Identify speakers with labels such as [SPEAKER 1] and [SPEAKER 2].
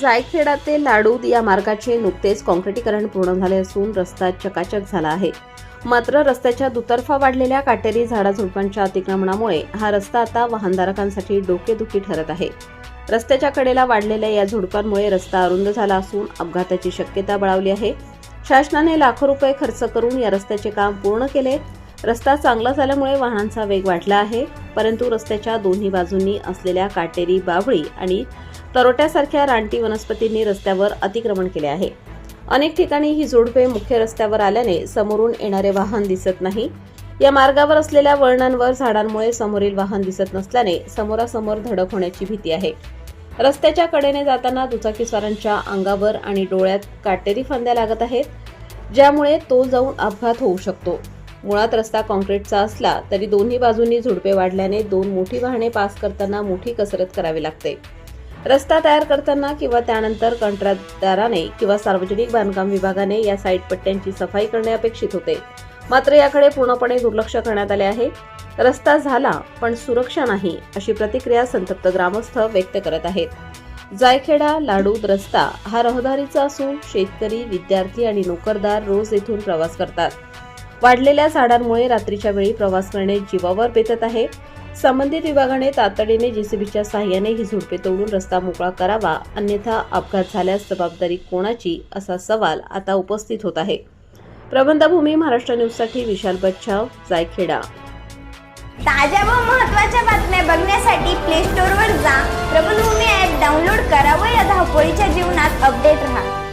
[SPEAKER 1] जायखेडा ते लाडूद या मार्गाचे नुकतेच काँक्रिटीकरण पूर्ण झाले असून रस्ता चकाचक झाला आहे. मात्र रस्त्याच्या दुतर्फा वाढलेल्या काटेरी झाडाझुडपांच्या अतिक्रमणामुळे हा रस्ता आता वाहनधारकांसाठी डोकेदुखी ठरत आहे. रस्त्याच्या कडेला वाढलेल्या या झुडपांमुळे रस्ता अरुंद झाला असून अपघाताची शक्यता बळावली आहे. शासनाने लाखो रुपये खर्च करून या रस्त्याचे काम पूर्ण केले. रस्ता चांगला झाल्यामुळे वाहनांचा वेग वाढला आहे परंतु रस्त्याच्या दोन्ही बाजूंनी असलेल्या काटेरी बाभळी आणि तरोट्यासारख्या रानटी वनस्पतींनी रस्त्यावर अतिक्रमण केले आहे. अनेक ठिकाणी ही झुडपे मुख्य रस्त्यावर आल्याने समोरून येणारे वाहन दिसत नाही. या मार्गावर असलेल्या वळणांवर झाडांमुळे समोरील वाहन दिसत नसल्याने समोरासमोर धडक होण्याची भीती आहे. रस्त्याच्या कडेने जाताना दुचाकीस्वारांच्या अंगावर आणि डोळ्यात काटेरी फांद्या लागत आहेत ज्यामुळे तो जाऊन अपघात होऊ शकतो. मुळात रस्ता कॉन्क्रीटचा असला तरी दोन्ही बाजूंनी झुडपे वाढल्याने दोन मोठी वाहने पास करताना मोठी कसरत करावी लागते. रस्ता तयार करताना किंवा त्यानंतर कंत्राटदाराने किंवा सार्वजनिक बांधकाम विभागाने या साईड पट्ट्यांची सफाई करणे अपेक्षित होते. मात्र याकडे पूर्णपणे दुर्लक्ष करण्यात आले आहे. रस्ता झाला पण सुरक्षा नाही अशी प्रतिक्रिया संतप्त ग्रामस्थ व्यक्त करत आहेत. जायखेडा लाडूद रस्ता हा रहदारीचा असून शेतकरी विद्यार्थी आणि नोकरदार रोज येथून प्रवास करतात. वाढलेल्या झाडांमुळे रात्रीच्या वेळी प्रवास करणे जीवावर बेतत आहे. संबंधित विभागाने तातडीने जेसीबीच्या सहाय्याने ही झुडपे तोडून रस्ता मोकळा करावा अन्यथा अपघात झाल्यास जबाबदारी कोणाची असा सवाल आता उपस्थित होत आहे. प्रबंधभूमी महाराष्ट्र न्यूजसाठी विशाल बच्छाव जायखेडा.
[SPEAKER 2] ताज्या व महत्त्वाच्या बातम्या बघण्यासाठी प्ले स्टोअरवर जा. प्रबलभूमी ॲप डाउनलोड करा व या धावपळीच्या जीवनात अपडेट राहा.